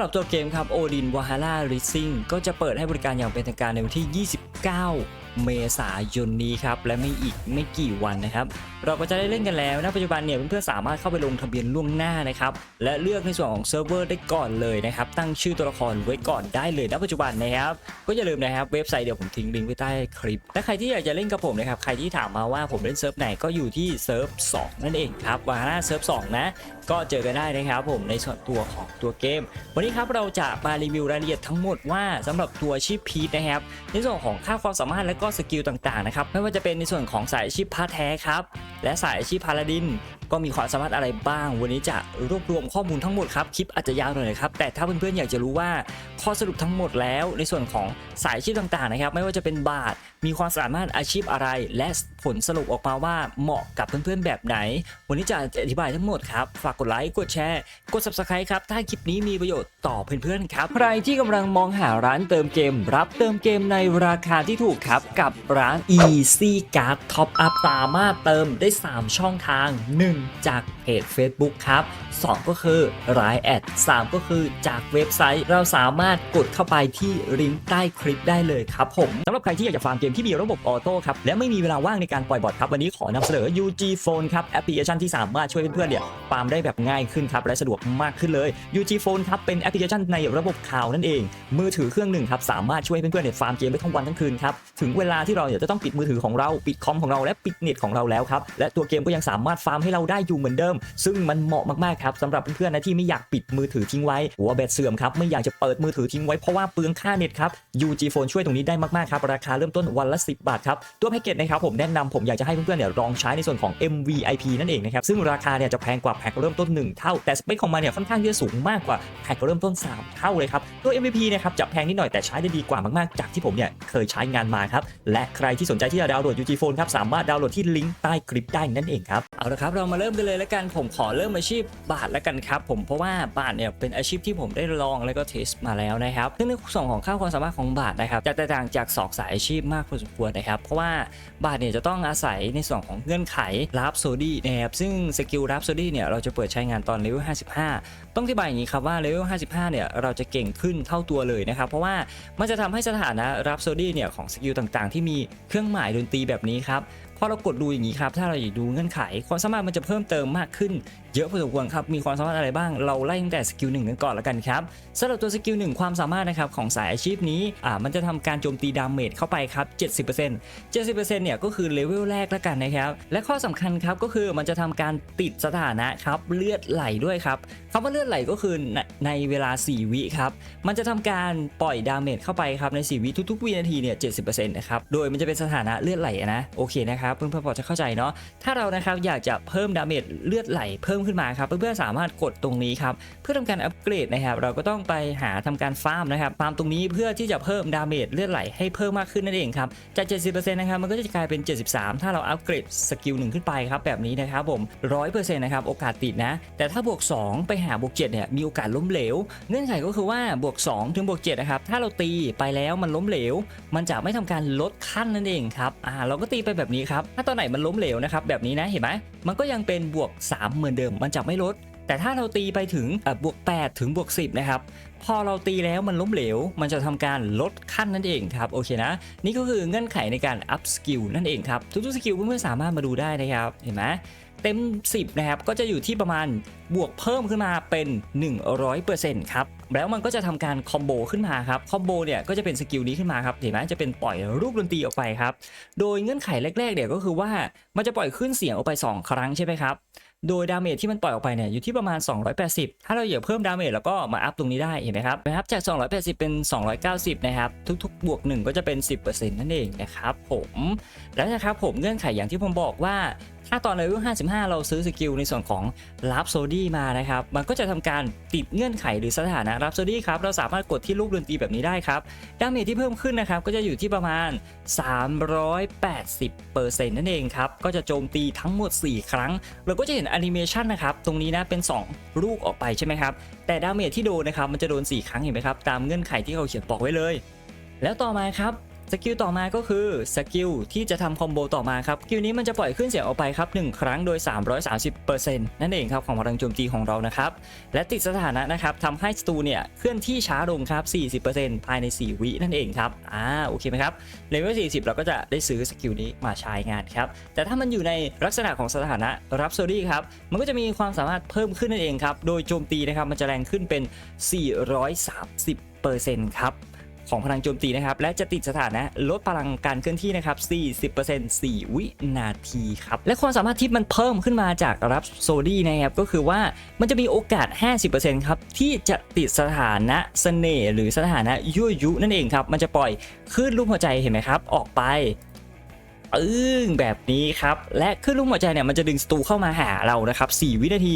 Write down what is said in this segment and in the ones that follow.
สำหรับตัวเกมครับ Odin Valhalla Racing ก็จะเปิดให้บริการอย่างเป็นทางการในวันที่ 29เมษายนนี้ครับและไม่อีกไม่กี่วันนะครับ เราก็จะได้เล่นกันแล้วนะปัจจุบันเนี่ยเพื่อนๆสามารถเข้าไปลงทะเบียนล่วงหน้านะครับและเลือกในส่วนของเซิร์ฟเวอร์ได้ก่อนเลยนะครับตั้งชื่อตัวละครไว้ก่อนได้เลยณปัจจุบันนะครับก็อย่าลืมนะครับเว็บไซต์เดี๋ยวผมทิ้งลิงก์ไว้ใต้คลิปและใครที่อยากจะเล่นกับผมนะครับใครที่ถามมาว่าผมเล่นเซิร์ฟไหนก็อยู่ที่เซิร์ฟ2นั่นเองครับวาฮาร่าเซิร์ฟ2นะก็เจอกันได้นะครับผมในส่วนตัวของตัวเกม วันนี้ครับเราจะมารีวิวรายละเอียดทั้งหมดว่าสำหรับตัวชีพพีทนะครับในส่วนของค่าความสามารถและก็สกิลต่างๆนะครับไม่ว่าจะเป็นในส่วนของสายอาชีพพาแท้ครับและสายอาชีพพาลาดิน ก็มีความสามารถอะไรบ้าง วันนี้จะรวบรวมข้อมูลทั้งหมดครับคลิปอาจจะยาวหน่อยครับแต่ถ้าเพื่อนๆอยากจะรู้ว่าข้อสรุปทั้งหมดแล้วในส่วนของสายอาชีพต่างๆนะครับ ไม่ว่าจะเป็นบาทมีความสามารถอาชีพอะไร และผลสรุปออกมาว่าเหมาะกับเพื่อนๆแบบไหน วันนี้จะอธิบายทั้งหมดครับฝากกดไลค์กดแชร์กด subscribe ครับถ้าคลิปนี้มีประโยชน์ต่อเพื่อนๆครับใครที่กำลังมองหาร้านเติมเกม รับเติมเกมในราคาที่ถูกครับกับร้าน Easy Card Top Up สามารถเติมได้ 3 ช่องทาง 1จากเพจ Facebook ครับ 2 ก็คือรายแอด 3 ก็คือจากเว็บไซต์ เราสามารถกดเข้าไปที่ลิงก์ใต้คลิปได้เลยครับผมสำหรับใครที่อยากจะฟาร์มเกมที่มีระบบออโต้ครับ และไม่มีเวลาว่างในการปล่อยบอทครับ วันนี้ขอนำเสนอ UG Phone ครับ แอปพลิเคชันที่สามารถช่วยเพื่อนๆเนี่ยฟาร์มได้แบบง่ายขึ้นครับและสะดวกมากขึ้นเลย UG Phone ครับเป็นแอปพลิเคชันในระบบข่าวนั่นเอง มือถือเครื่องหนึ่งครับสามารถช่วยเพื่อนๆเนี่ยฟาร์มเกมได้ทั้งวันทั้งคืนครับถึงเวลาที่เราเนี่ยจะต้องปิดมือถือของเราปิดคอมของเราและปิดเน็ตของเราแล้วครับและตัวเกมก็ยังสามารถฟาร์มให้เราได้อยู่เหมือนเดิม ซึ่งมันเหมาะมากๆครับสำหรับเพื่อนๆนะที่ไม่อยากปิดมือถือทิ้งไว้หัวแบตเสื่อมครับไม่อยากจะเปิดมือถือทิ้งไว้เพราะว่าเปลืองค่าเน็ตครับ UG Phone ช่วยตรงนี้ได้มากๆครับราคาเริ่มต้นวันละ 10 บาทครับตัวแพ็กเกจนะครับผมแนะนำผมอยากจะให้เพื่อนๆเนี่ยลองใช้ในส่วนของ MVIP นั่นเองนะครับซึ่งราคาเนี่ยจะแพงกว่าแพ็กเริ่มต้น 1 เท่าแต่สเปคของมันเนี่ยค่อนข้างที่จะสูงมากกว่าแพ็กเริ่มต้น 3 เท่าเลยครับตัว MVP นะครับจะแพงนิดหน่อยแต่ใช้ได้ดีกว่ามากๆ จากที่ผมเนี่ยเคยใช้งานมาครับและใครที่สนใจที่จะดาวน์โหลด UG Phone ครับสามารถดาวน์โหลดที่ลิงก์ใต้คลิปได้นั่นเองครับเอาละครับเรามาเริ่มกันเลยแล้วกันผมขอเริ่มอาชีพบาทแล้วกันครับผมเพราะว่าบาทเนี่ยเป็นอาชีพที่ผมได้ลองแล้วก็เทสมาแล้วนะครับซึ่งในส่วนของค่าความสามารถของบาทนะครับจะแตกต่างจากสองสายอาชีพมากพอสมควรนะครับเพราะว่าบาทเนี่ยจะต้องอาศัยในส่วนของเงื่อนไขรับโซดี้นะครับซึ่งสกิลรับโซดี้เนี่ยเราจะเปิดใช้งานตอนเลเวล55 ต้องอธิบายอย่างนี้ครับว่าเลเวล55เนี่ยเราจะเก่งขึ้นเท่าตัวเลยนะครับเพราะว่ามันจะทำให้สถานะรับโซดี้เนี่ยของสกิลต่างๆ ที่มีเครื่องหมายดนตรีแบบนี้ครับ พอเรากดดูอย่างนี้ครับ ถ้าเราอยากดูเงื่อนไข ความสามารถมันจะเพิ่มเติมมากขึ้น เยอะพอสมควรครับ มีความสามารถอะไรบ้าง เราไล่ตั้งแต่สกิลหนึ่งกันก่อนแล้วกันครับสำหรับตัวสกิลหนึ่งความสามารถนะครับของสายอาชีพนี้อ่ามันจะทำการโจมตีดาเมจเข้าไปครับ 70% 70%เนี่ยก็คือเลเวลแรกแล้วกันนะครับและข้อสำคัญครับก็คือมันจะทำการติดสถานะครับเลือดไหลด้วยครับคำว่าเลือดไหลก็คือในเวลา 4 วิครับมันจะทำการปล่อยดาเมจเข้าไปครับใน 4 วิทุกๆวินาทีเนี่ย70%นะครับโดยมันจะเป็นสถานะเลือดไหลนะโอเคนะครับเพื่อนๆพอจะเข้าใจเนาะถ้าเรานะครับอยากจะเพิ่มดาเมจเลือดไหลเพิ่มขึ้นมาครับเพื่อนๆสามารถกดตรงนี้ครับเพื่อทำการอัปเกรดนะครับ เราก็ต้องไปหาทำการฟาร์มนะครับฟาร์มตรงนี้เพื่อที่จะเพิ่มดาเมจเลือดไหลให้เพิ่มมากขึ้นนั่นเองครับจาก 70%นะครับมันก็จะกลายเป็น 73 ถ้าเราอัปเกรดสกิลหนึ่งขึ้นไปครับแบบนี้นะครับผม 100%นะครับโอกาสติดนะ แต่ถ้าบวก 2 ไปหาบวก7เนี่ยมีโอกาสล้มเหลว เงื่อนไขก็คือว่าบวก 2 ถึงบวก7นะครับถ้าเราตีไปแล้วมันล้มเหลว มันจะไม่ทำการลดขั้นนั่นเองครับอ่าเราก็ตีไปแบบนี้ครับถ้าตอนไหนมันล้มเหลวนะครับแบบนี้นะเห็นไหมมันก็ยังเป็นบวก 3 เหมือนเดิมมันจะไม่ลด แต่ถ้าเราตีไปถึงบวก 8 ถึงบวก 10 นะครับ พอเราตีแล้วมันล้มเหลว มันจะทำการลดขั้นนั่นเองครับโอเคนะ นี่ก็คือเงื่อนไขในการอัพสกิลนั่นเองครับ ทุกๆสกิลเพื่อนๆสามารถมาดูได้นะครับเห็นไหมเต็ม 10 นะครับ ก็จะอยู่ที่ประมาณบวกเพิ่มขึ้นมาเป็น 100%ครับ แล้วมันก็จะทำการคอมโบขึ้นมาครับ คอมโบเนี่ยก็จะเป็นสกิลนี้ขึ้นมาครับ เห็นไหมจะเป็นปล่อยรูปดนตรีออกไปครับ โดยเงื่อนไขแรกๆเนี่ยก็คือว่ามันจะปล่อยขึ้นเสียงออกไป 2 ครั้งใช่ไหมครับ โดยดาเมจที่มันปล่อยออกไปเนี่ยอยู่ที่ประมาณ 280 ถ้าเราอยากเพิ่มดาเมจแล้วก็มาอัพตรงนี้ได้เห็นไหมครับนะครับจาก 280 เป็น 290 นะครับทุกๆ บวก 1 ก็จะเป็น 10%นั่นเองนะครับผมแล้วนะครับผมเงื่อนไขอย่างที่ผมบอกว่า ถ้าตอนเลเวล55 เราซื้อสกิลในส่วนของรับโซดี้มานะครับ มันก็จะทำการติดเงื่อนไขหรือสถานะรับโซดี้ครับ เราสามารถกดที่ลูกดนตรีแบบนี้ได้ครับ ดาเมจที่เพิ่มขึ้นนะครับ ก็จะอยู่ที่ประมาณ 380%นั่นเองครับ ก็จะโจมตีทั้งหมด 4 ครั้ง เราก็จะเห็นแอนิเมชันนะครับ ตรงนี้นะเป็น 2 ลูกออกไปใช่ไหมครับ แต่ดาเมจที่โดนนะครับ มันจะโดน 4 ครั้งเห็นไหมครับ ตามเงื่อนไขที่เขาเขียนบอกไว้เลย แล้วต่อมาครับ สกิลต่อมาก็คือสกิลที่จะทำคอมโบต่อมาครับสกิลนี้มันจะปล่อยขึ้นเสียงออกไปครับ1ครั้งโดย 330%นั่นเองครับของพลังโจมตีของเรานะครับและติดสถานะนะครับทำให้สตูเนี่ยเคลื่อนที่ช้าลงครับ 40%ภายใน 4 วินั่นเองครับอ่าโอเคไหมครับเลเวล40 เราก็จะได้ซื้อสกิลนี้มาใช้งานครับแต่ถ้ามันอยู่ในลักษณะของสถานะรับโซดี้ครับมันก็จะมีความสามารถเพิ่มขึ้นนั่นเองครับโดยโจมตีนะครับมันจะแรงขึ้นเป็น 430%ครับ ของพลังโจมตีนะครับ และจะติดสถานะลดพลังการเคลื่อนที่นะครับ 40% 4 วินาทีครับ และความสามารถที่มันเพิ่มขึ้นมาจากรับโซดี้นะครับ ก็คือว่ามันจะมีโอกาส 50%ครับ ที่จะติดสถานะเสน่ห์หรือสถานะยั่วยุนั่นเองครับ มันจะปล่อยคลื่นรูปหัวใจเห็นไหมครับ ออกไปอึ้งแบบนี้ครับ และคลื่นลูกหัวใจเนี่ยมันจะดึงสตูเข้ามาหาเรานะครับ 4 วินาที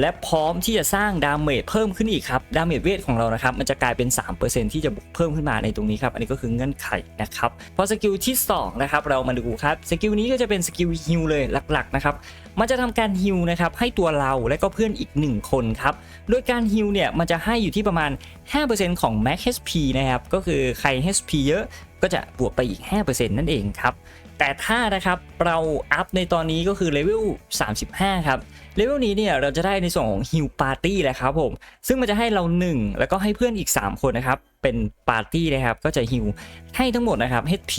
และพร้อมที่จะสร้างดาเมจเพิ่มขึ้นอีกครับดาเมจเวทของเรานะครับมันจะกลายเป็น 3%ที่จะบวกเพิ่มขึ้นมาในตรงนี้ครับอันนี้ก็คือเงื่อนไขนะครับพอสกิลที่2นะครับเรามาดูครับสกิลนี้ก็จะเป็นสกิลฮิลเลยหลักๆนะครับมันจะทำการฮิลนะครับให้ตัวเราและก็เพื่อนอีก 1 คนครับโดยการฮิลเนี่ยมันจะให้อยู่ที่ประมาณ 5%ของ Max HP นะครับก็คือใคร HP เยอะก็จะบวกไปอีก 5%นั่นเองครับ แต่ถ้านะครับเราอัพในตอนนี้ก็คือเลเวล 35 ครับ เลเวลนี้เนี่ยเราจะได้ในส่วนของฮิลปาร์ตี้แหละครับผม ซึ่งมันจะให้เรา 1 แล้วก็ให้เพื่อนอีก 3 คนนะครับ เป็นปาร์ตี้นะครับก็จะฮิลให้ทั้งหมดนะครับ HP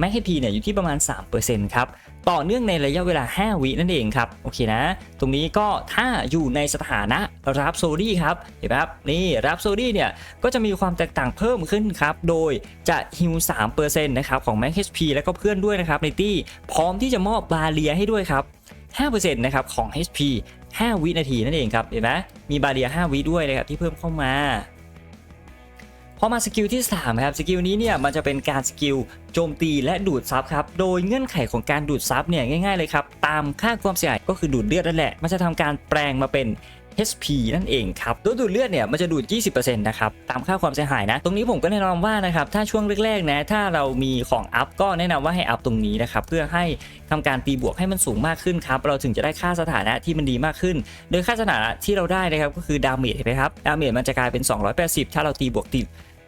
Max HP เนี่ยอยู่ที่ประมาณ 3%ครับต่อเนื่องในระยะเวลา 5 วินั่นเองครับโอเคนะ ตรงนี้ก็ถ้าอยู่ในสถานะรับโซดี้ครับเห็นไหมครับนี่รับโซดี้เนี่ยก็จะมีความแตกต่างเพิ่มขึ้นครับโดยจะฮิล3%นะครับของ Max HP แล้วก็เพื่อนด้วยนะครับในตี้พร้อมที่จะมอบบาเรียให้ด้วยครับ5%นะครับของ HP 5 วินาทีนั่นเองครับเห็นไหมมีบาเรีย 5 วิด้วยนะครับที่เพิ่มเข้ามา อมาสกิลที่3ครับสกิลนี้เนี่ยมันจะเป็นการสกิลโจมตีและดูดซับครับโดยเงื่อนไขของการดูดซับเนี่ยง่ายๆเลยครับตามค่าความเสียหายก็คือดูดเลือดนั่นแหละมันจะทำการแปลงมาเป็น HP นั่นเองครับโดยดูดเลือดเนี่ยมันจะดูด 20%นะครับตามค่าความเสียหายนะ ตรงนี้ผมก็แนะนำว่านะครับถ้าช่วงแรกๆนะถ้าเรามีของอัพก็แนะนำว่าให้อัพตรงนี้นะครับเพื่อให้ทำการตีบวกให้มันสูงมากขึ้นครับเราถึงจะได้ค่าสถานะที่มันดีมากขึ้น โดยค่าสถานะที่เราได้นะครับก็คือดาเมจเห็นไหมครับดาเมจมันจะกลายเป็น 280 ถ้าเราตีบวกติด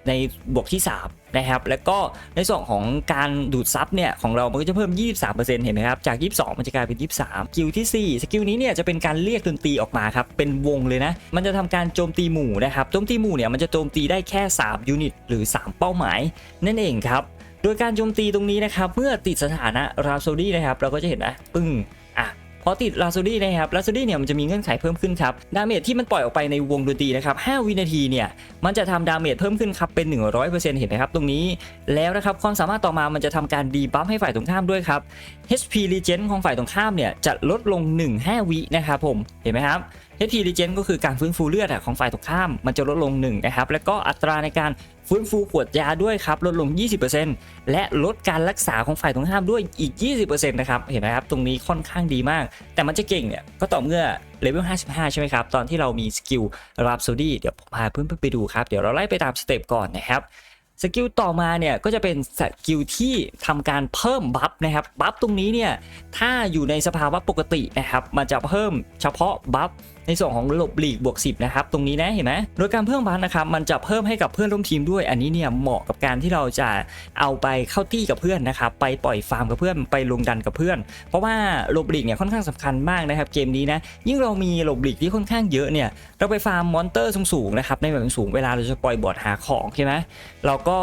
ในบวกที่ 3 นะครับ แล้วก็ในส่วนของการดูดซับเนี่ย ของเรามันก็จะเพิ่ม 23%เห็นไหมครับ จาก 22 มันจะกลายเป็น 23สกิลที่ 4 สกิลนี้เนี่ยจะเป็นการเรียกดนตรีออกมาครับ เป็นวงเลยนะ มันจะทำการโจมตีหมู่นะครับโจมตีหมู่เนี่ยมันจะโจมตีได้แค่ 3 ยูนิต หรือ 3 เป้าหมาย นั่นเองครับ โดยการโจมตีตรงนี้นะครับเมื่อติดสถานะราโซดี้นะครับเราก็จะเห็นนะปึ้ง พอติดลาซูดี้นะครับลาซูดี้เนี่ยมันจะมีเงื่อนไขเพิ่มขึ้นครับดาเมจที่มันปล่อยออกไปในวงดนตรีนะครับ5วินาทีเนี่ยมันจะทำดาเมจเพิ่มขึ้นครับเป็น 100%เห็นไหมครับตรงนี้แล้วนะครับความสามารถต่อมามันจะทำการดีบัฟให้ฝ่ายตรงข้ามด้วยครับ HP Regen ของฝ่ายตรงข้ามเนี่ยจะลดลง 1 5วินะครับผมเห็นไหมครับ HP Regen ก็คือการฟื้นฟูเลือดของฝ่ายตรงข้ามมันจะลดลง1นะครับแล้วก็อัตราในการฟื้นฟูขวดยาด้วยครับลดลง 20%และลดการรักษาของฝ่ายตรงข้ามด้วยอีก 20%นะครับเห็นไหมครับตรงนี้ค่อนข้างดีมาก แต่มันจะเก่งเนี่ยก็ต่อเมื่อเลเวล55 ใช่ไหมครับ ตอนที่เรามีสกิลรับโซดี้เดี๋ยวผมพาเพื่อนๆไปดูครับ เดี๋ยวเราไล่ไปตามสเต็ปก่อนนะครับ สกิลต่อมาเนี่ยก็จะเป็นสกิลที่ทำการเพิ่มบัฟนะครับบัฟตรงนี้เนี่ยถ้าอยู่ในสภาวะปกตินะครับมันจะเพิ่มเฉพาะบัฟในส่วนของหลบหลีกบวก10นะครับตรงนี้นะเห็นไหมโดยการเพิ่มบัฟนะครับมันจะเพิ่มให้กับเพื่อนร่วมทีมด้วย อันนี้เนี่ยเหมาะกับการที่เราจะเอาไปเข้าตี้กับเพื่อนนะครับไปปล่อยฟาร์มกับเพื่อนไปลงดันกับเพื่อน เพราะว่าหลบหลีกเนี่ยค่อนข้างสำคัญมากนะครับเกมนี้นะยิ่งเรามีหลบหลีกที่ค่อนข้างเยอะเนี่ยเราไปฟาร์มมอนเตอร์สูงๆนะครับในแบบสูงเวลาเราจะปล่อยบอดหาของใช่ไหมเราก็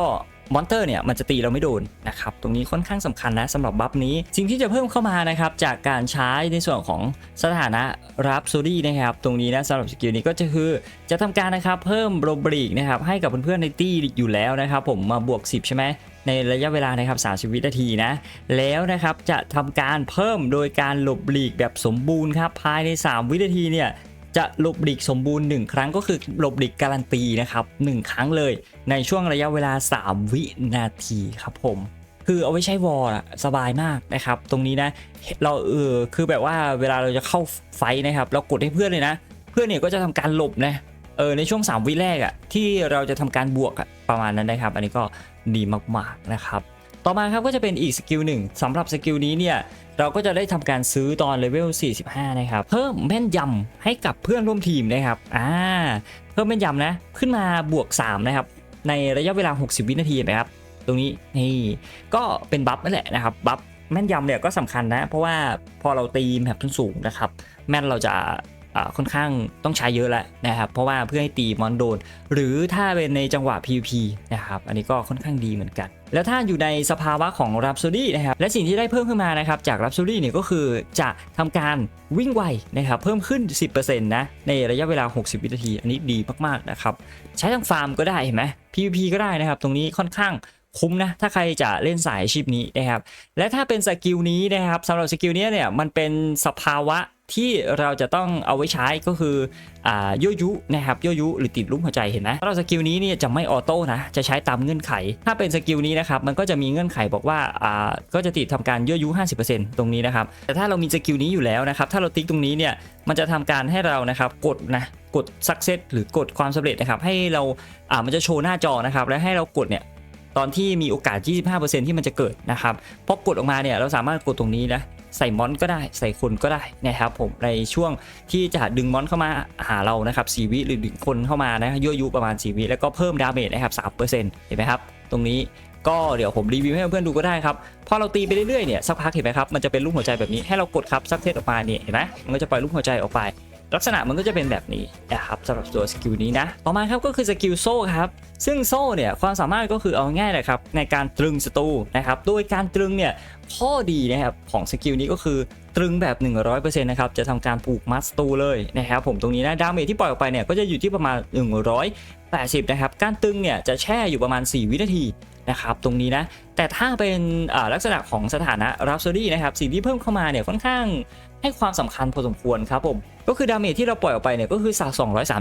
มอนเตอร์เนี่ยมันจะตีเราไม่โดนนะครับตรงนี้ค่อนข้างสำคัญนะสำหรับบัฟนี้ สิ่งที่จะเพิ่มเข้ามานะครับจากการใช้ในส่วนของสถานะรับโซดี้นะครับตรงนี้นะสำหรับสกิลนี้ก็จะคือจะทำการนะครับเพิ่มโรบริกนะครับให้กับเพื่อนๆในตี้อยู่แล้วนะครับผมมาบวก 10 ใช่ไหมในระยะเวลานะครับ30 วินาทีนะ แล้วนะครับจะทำการเพิ่มโดยการหลบหลีกแบบสมบูรณ์ครับภายใน 3 วินาทีเนี่ย จะหลบหลีกสมบูรณ์ 1 ครั้งก็คือหลบหลีกการันตีนะครับ 1 ครั้งเลยในช่วงระยะเวลา 3 วินาทีครับผม คือเอาไว้ใช้วอลสบายมากนะครับ ตรงนี้นะเราเออคือแบบว่าเวลาเราจะเข้าไฟนะครับ เรากดให้เพื่อนเลยนะ เพื่อนเนี่ยก็จะทำการหลบนะเออในช่วง 3 วิแรกอะที่เราจะทำการบวกอะประมาณนั้นนะครับ อันนี้ก็ดีมากๆนะครับ ต่อมาครับก็จะเป็นอีกสกิลหนึ่งสำหรับสกิลนี้เนี่ย เราก็จะได้ทำการซื้อตอนเลเวล 45 นะครับ เพิ่มแม่นยำให้กับเพื่อนร่วมทีมนะครับ อ่า เพิ่มแม่นยำนะ ขึ้นมาบวก 3 นะครับ ในระยะเวลา 60 วินาทีนะครับ ตรงนี้ นี่ ก็เป็นบัฟนั่นแหละนะครับ บัฟแม่นยำเนี่ยก็สำคัญนะ เพราะว่าพอเราตีแมปสูงนะครับ แม่นเราจะ ค่อนข้างต้องใช้เยอะแล้วนะครับ เพราะว่าเพื่อให้ตีมอนโดน หรือถ้าเป็นในจังหวะ PVP นะครับ อันนี้ก็ค่อนข้างดีเหมือนกัน แล้วถ้าอยู่ในสภาวะของ Rhapsody นะครับ และสิ่งที่ได้เพิ่มขึ้นมานะครับ จาก Rhapsody เนี่ยก็คือจะทำการวิ่งไวนะครับ เพิ่มขึ้น 10%นะ ในระยะเวลา 60 วินาที อันนี้ดีมาก ๆ นะครับ ใช้ทางฟาร์มก็ได้เห็นไหม PVP ก็ได้นะครับ ตรงนี้ค่อนข้างคุ้มนะถ้าใครจะเล่นสายอาชีพนี้นะครับและถ้าเป็นสกิลนี้นะครับสำหรับสกิลนี้เนี่ยมันเป็นสภาวะ ที่เราจะต้องเอาไว้ใช้ก็คืออ่ายั่วยุนะครับยั่วยุหรือติดรูปหัวใจเห็นไหมสำหรับสกิลนี้เนี่ยจะไม่ออโต้นะจะใช้ตามเงื่อนไข ถ้าเป็นสกิลนี้นะครับมันก็จะมีเงื่อนไขบอกว่าอ่าก็จะติดทำการยั่วยุ 50%ตรงนี้นะครับแต่ถ้าเรามีสกิลนี้อยู่แล้วนะครับถ้าเราติ๊กตรงนี้เนี่ยมันจะทำการให้เรานะครับกดนะกด success หรือกดความสำเร็จนะครับให้เราอ่ามันจะโชว์หน้าจอนะครับและให้เรากดเนี่ยตอนที่มีโอกาส 25%ที่มันจะเกิดนะครับพอกดออกมาเนี่ยเราสามารถกดตรงนี้นะ ใส่มอนก็ได้ใส่คนก็ได้นะครับผมในช่วงที่จะดึงมอนเข้ามาหาเรานะครับสีวิหรือดึงคนเข้ามานะยั่วยุประมาณสีวิแล้วก็เพิ่มดาเมจนะครับสามเห็นไหมครับตรงนี้ก็เดี๋ยวผมรีวิวให้เพื่อนๆดูก็ได้ครับพอเราตีไปเรื่อยๆเนี่ยสักพักเห็นไหมครับมันจะเป็นรูปหัวใจแบบนี้ให้เรากดครับซักเทสออกมาเนี่ยเห็นไหมมันก็จะปล่อยรูปหัวใจออกไป ลักษณะมันก็จะเป็นแบบนี้นะครับสำหรับตัวสกิลนี้นะ ต่อมาครับก็คือสกิลโซ่ครับ ซึ่งโซ่เนี่ยความสามารถก็คือเอาง่ายเลยครับในการตรึงศัตรูนะครับ โดยการตรึงเนี่ยข้อดีนะครับของสกิลนี้ก็คือตรึงแบบ 100%นะครับ จะทำการผูกมัดศัตรูเลยนะครับผมตรงนี้นะ ดาเมจที่ปล่อยออกไปเนี่ยก็จะอยู่ที่ประมาณ 180 นะครับ การตึงเนี่ยจะแช่อยู่ประมาณ 4 วินาทีนะครับตรงนี้นะ แต่ถ้าเป็นลักษณะของสถานะรับโซดี้นะครับสิ่งที่เพิ่มเข้ามาเนี่ยค่อนข้างให้ความสำคัญพอสมควรครับผม ก็คือดาเมจที่เราปล่อยออกไปเนี่ยก็คือสัก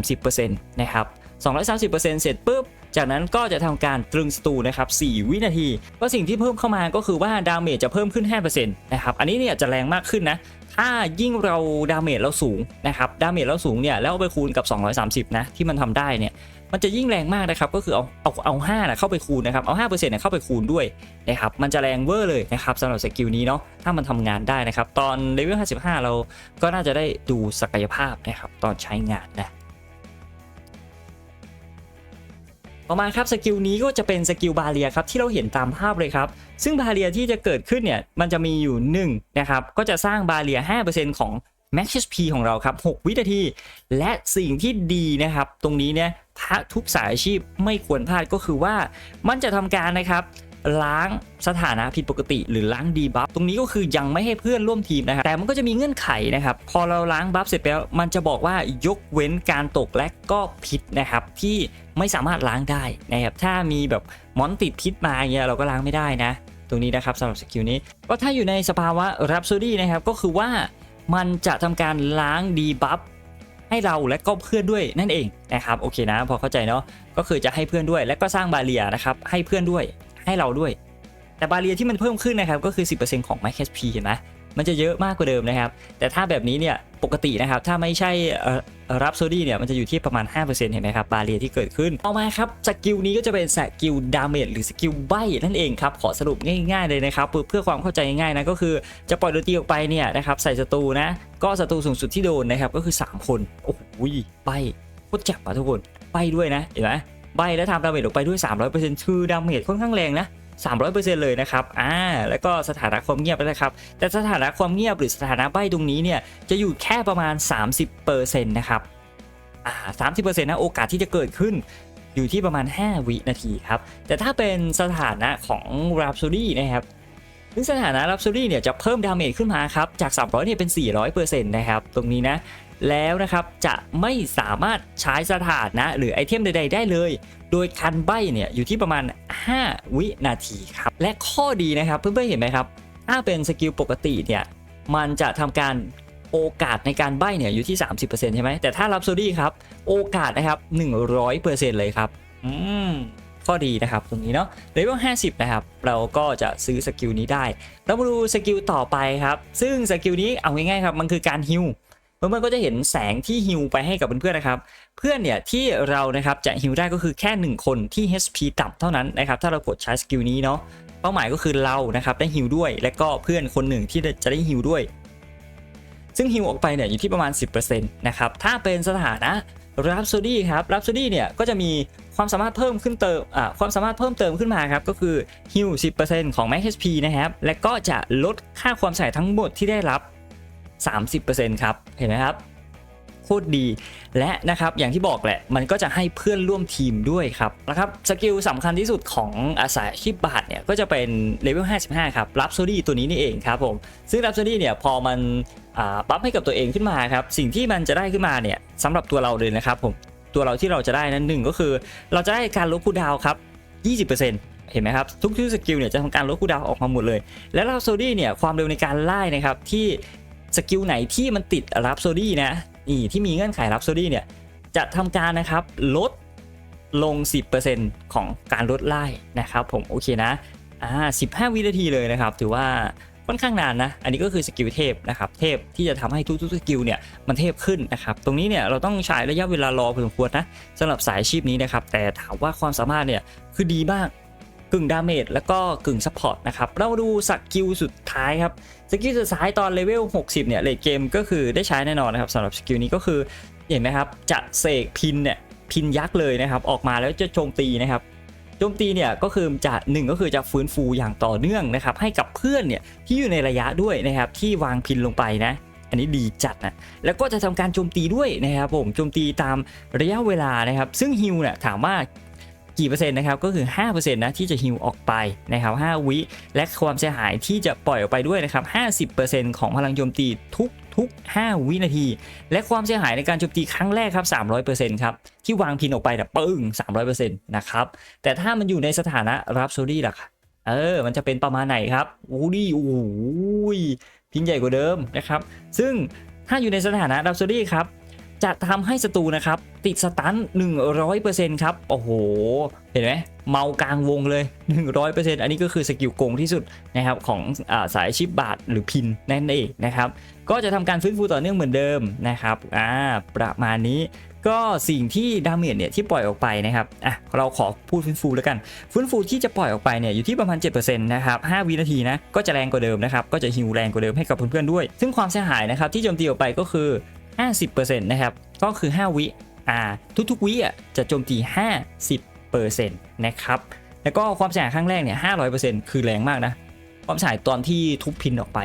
230%นะครับ230%เสร็จปุ๊บ จากนั้นก็จะทำการตรึงสตูนะครับ 4 วินาที ก็สิ่งที่เพิ่มเข้ามาก็คือว่าดาเมจจะเพิ่มขึ้น 5%นะครับ อันนี้เนี่ยจะแรงมากขึ้นนะ ถ้ายิ่งเราดาเมจเราสูงนะครับ ดาเมจเราสูงเนี่ยแล้วไปคูณกับ 230 นะที่มันทำได้เนี่ย มันจะยิ่งแรงมากนะครับก็คือเอาเอาเอา5นะเข้าไปคูณนะครับเอา5%เนี่ยเข้าไปคูณด้วยนะครับมันจะแรงเวอร์เลยนะครับสำหรับสกิลนี้เนาะถ้ามันทำงานได้นะครับตอนเลเวล55 เราก็น่าจะได้ดูศักยภาพนะครับตอนใช้งานนะต่อมาครับสกิลนี้ก็จะเป็นสกิลบาเรียครับที่เราเห็นตามภาพเลยครับ ซึ่งบาเรียที่จะเกิดขึ้นเนี่ยมันจะมีอยู่1นะครับก็จะสร้างบาเรีย 5%ของ Max HP ของเราครับ 6 วินาที และสิ่งที่ดีนะครับ ตรงนี้เนี่ย พระทุกสายอาชีพไม่ควรพลาดก็คือว่ามันจะทำการนะครับล้างสถานะผิดปกติ หรือล้างดีบัฟตรงนี้ก็คือยังไม่ให้เพื่อนร่วมทีมนะครับแต่มันก็จะมีเงื่อนไขนะครับ พอเราล้างบัฟเสร็จแล้วมันจะบอกว่ายกเว้นการตกและก็พิษนะครับ ที่ไม่สามารถล้างได้นะครับถ้ามีแบบมอนติดพิษมาอย่างเงี้ยเราก็ล้างไม่ได้นะ ตรงนี้นะครับสำหรับสกิลนี้ก็ถ้าอยู่ในสภาวะ Rhapsody นะครับก็คือว่ามันจะทำการล้างดีบัฟ ให้เราและก็เพื่อนด้วยนั่นเองนะครับโอเคนะพอเข้าใจเนาะก็คือจะให้เพื่อนด้วย และก็สร้างบาเรียนะครับให้เพื่อนด้วยให้เราด้วย แต่บาเรียที่มันเพิ่มขึ้นนะครับก็คือ 10%ของ Max HP เห็นไหม มันจะเยอะมากกว่าเดิมนะครับ แต่ถ้าแบบนี้เนี่ยปกตินะครับ ถ้าไม่ใช่รับโซดี้เนี่ยมันจะอยู่ที่ประมาณ 5%เห็นไหมครับ บาเรียที่เกิดขึ้น ต่อมาครับ สกิลนี้ก็จะเป็นสกิลดาเมจหรือสกิลใบนั่นเองครับ ขอสรุปง่ายๆเลยนะครับ เพื่อเพื่อความเข้าใจง่ายๆนะก็คือจะปล่อยดนตรีออกไปเนี่ยนะครับใส่ศัตรูนะ ก็ศัตรูสูงสุดที่โดนนะครับก็คือ 3 คน โอ้โหใบโคตรจับอะทุกคนใบด้วยนะเห็นไหมใบแล้วทำดาเมจออกไปด้วย 300%คือดาเมจค่อนข้างแรงนะ 300%เลยนะครับอ่าแล้วก็สถานะความเงียบนะครับแต่สถานะความเงียบหรือสถานะใบตรงนี้เนี่ยจะอยู่แค่ประมาณ 30%นะครับอ่า30%นะโอกาสที่จะเกิดขึ้นอยู่ที่ประมาณ 5 วินาทีครับ แต่ถ้าเป็นสถานะของ Rhapsody นะครับซึ่งสถานะ Rhapsody เนี่ยจะเพิ่มดาเมจขึ้นมาครับ จาก 300เนี่ยเป็น 400%นะครับ ตรงนี้นะ แล้วนะครับจะไม่สามารถใช้สถานะหรือไอเทมใดๆได้เลย โดยคันใบเนี่ยอยู่ที่ประมาณ 5 วินาทีครับและข้อดีนะครับเพื่อนๆเห็นไหมครับถ้าเป็นสกิลปกติเนี่ยมันจะทำการโอกาสในการใบเนี่ยอยู่ที่ 30%ใช่ไหมแต่ถ้ารับโซดี้ครับโอกาสนะครับ 100%เลยครับอืมข้อดีนะครับตรงนี้เนาะเลเวล50 นะครับ เราก็จะซื้อสกิลนี้ได้ เรามาดูสกิลต่อไปครับ ซึ่งสกิลนี้เอาง่ายๆครับ มันคือการฮิว เพื่อนๆก็จะเห็นแสงที่ฮิวไปให้กับเพื่อนๆนะครับ เพื่อนเนี่ยที่เรานะครับจะฮิวได้ก็คือแค่ 1 คนที่ HP ต่ำเท่านั้นนะครับ ถ้าเรากดใช้สกิลนี้เนาะ เป้าหมายก็คือเรานะครับได้ฮิวด้วย และก็เพื่อนคนหนึ่งที่จะได้ฮิวด้วย ซึ่งฮิวออกไปเนี่ยอยู่ที่ประมาณ 10%นะครับ ถ้าเป็นสถานะ Rhapsody ครับ Rhapsody เนี่ยก็จะมีความสามารถเพิ่มขึ้นเติมอ่าความสามารถเพิ่มเติมขึ้นมาครับก็คือ heal 10%ของ max HP นะครับ และก็จะลดค่าความเสียทั้งหมดที่ได้รับ 30%ครับ เห็นไหมครับ โคตรดี และนะครับอย่างที่บอกแหละ มันก็จะให้เพื่อนร่วมทีมด้วยครับนะครับสกิลสำคัญที่สุดของอาสาชีพบาทเนี่ยก็จะเป็นเลเวล 55 ครับ Rhapsody ตัวนี้นี่เองครับผมซึ่ง Rhapsody เนี่ยพอมันอ่าบัฟให้กับตัวเองขึ้นมาครับสิ่งที่มันจะได้ขึ้นมาเนี่ยสำหรับตัวเราเลยนะครับผมตัวเราที่เราจะได้นั้นหนึ่งก็คือ เราจะได้การลดคูดาวครับ 20%เห็นไหมครับ ทุกทุกสกิลเนี่ยจะทำการลดคูดาวออกมาหมดเลย และรับโซดี้เนี่ยความเร็วในการไล่นะครับที่ สกิลไหนที่มันติดรับโซดี้นะนี่ที่มีเงื่อนไขรับโซดี้เนี่ยจะทำการนะครับลดลง 10%ของการลดไล่นะครับ ผมโอเคนะอ่า15 วินาทีเลยนะครับ ถือว่าค่อนข้างนานนะ อันนี้ก็คือสกิลเทพนะครับ เทพที่จะทำให้ทุกๆสกิลเนี่ยมันเทพขึ้นนะครับ ตรงนี้เนี่ยเราต้องใช้ระยะเวลารอพอสมควรนะสำหรับสายชีพนี้นะครับ แต่ถามว่าความสามารถเนี่ยคือดีมากกึ่งดาเมจแล้วก็กึ่งซัพพอร์ตนะครับ เรามาดูสกิลสุดท้ายครับ สกิลสุดท้ายตอนเลเวล 60 เนี่ยเลทเกมก็คือได้ใช้แน่นอนนะครับสำหรับสกิลนี้ก็คือเห็นไหมครับจะเสกพินเนี่ยพินยักษ์เลยนะครับออกมาแล้วจะโจมตีนะครับโจมตีเนี่ยก็คือจะหนึ่งก็คือจะฟื้นฟูอย่างต่อเนื่องนะครับให้กับเพื่อนเนี่ยที่อยู่ในระยะด้วยนะครับที่วางพินลงไปนะอันนี้ดีจัดนะแล้วก็จะทำการโจมตีด้วยนะครับผมโจมตีตามระยะเวลานะครับ ซึ่งฮิลเนี่ยถามว่า กี่เปอร์เซ็นต์นะครับก็คือ5%นะที่จะฮิลออกไปนะครับ5วิและความเสียหายที่จะปล่อยออกไปด้วยนะครับ 50%ของพลังโจมตีทุกทุก 5 วินาที และความเสียหายในการโจมตีครั้งแรกครับ 300%ครับ ที่วางพินออกไปนี่ยปึ้ง 300%นะครับ แต่ถ้ามันอยู่ในสถานะรับโซดี้ล่ะครับเออ มันจะเป็นประมาณไหนครับโอ้ดีโอ้ยพินใหญ่กว่าเดิมนะครับ ซึ่งถ้าอยู่ในสถานะรับโซดี้ครับ จะทำให้ศัตรูนะครับ ติดสตัน100%ครับ โอ้โห เห็นไหมเมากลางวงเลย 100%อันนี้ก็คือสกิลโกงที่สุดนะครับของอสายชิปบาทหรือพินนั่นเองนะครับ ก็จะทำการฟื้นฟูต่อเนื่องเหมือนเดิมนะครับ อ่า ประมาณนี้ก็สิ่งที่ดาเมจเนี่ยที่ปล่อยออกไปนะครับ อะเราขอพูดฟื้นฟูแล้วกัน ฟื้นฟูที่จะปล่อยออกไปเนี่ยอยู่ที่ประมาณ7%นะครับ 5 วินาทีนะ ก็จะแรงกว่าเดิมนะครับ ก็จะฮิวแรงกว่าเดิมให้กับเพื่อนๆด้วย ซึ่งความเสียหายนะครับที่โจมตีออกไปก็คือ 50%นะครับ ก็คือ 5 วิอ่าทุกๆวิอะจะโจมตี 50%นะครับ แล้วก็ความเสียหายครั้งแรกเนี่ย 500%คือแรงมากนะ ความเสียหายตอนที่ทุบพินออกไป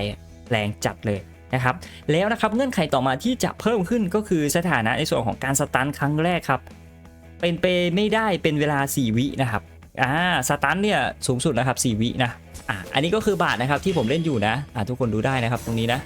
แรงจัดเลยนะครับ แล้วนะครับเงื่อนไขต่อมาที่จะเพิ่มขึ้นก็คือสถานะในส่วนของการสตันครั้งแรกครับ เป็นไปไม่ได้เป็นเวลา 4 วินะครับอ่าสตันเนี่ยสูงสุดนะครับ 4 วินะอ่าอันนี้ก็คือบาทนะครับที่ผมเล่นอยู่นะอ่าทุกคนดูได้นะครับตรงนี้นะ